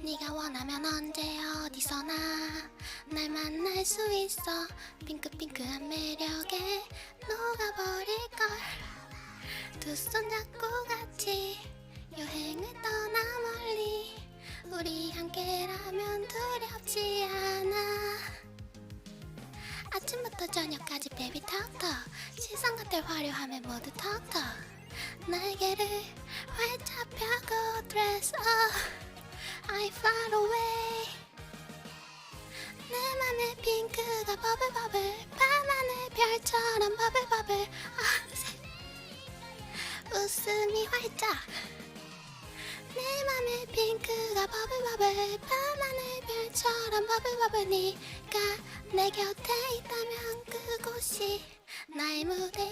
네가 원하면 언제 어디서나 날 만날 수 있어. 핑크핑크한 매력에 녹아버릴걸. 두 손 잡고 같이 여행을 떠나 멀리. 우리 함께라면 두렵지 않아. 아침부터 저녁까지 베이비 턱턱 시선 같을 화려함에 모두 턱턱 날개를 활짝 펴고 up. I 핑크가 버블버블 밤하늘 별처럼 버블버블 아, 세- 웃음이 활짝. 내 맘의 핑크가 버블버블 밤하늘 별처럼 버블버블 네가 내 곁에 있다면 그곳이 나의 무대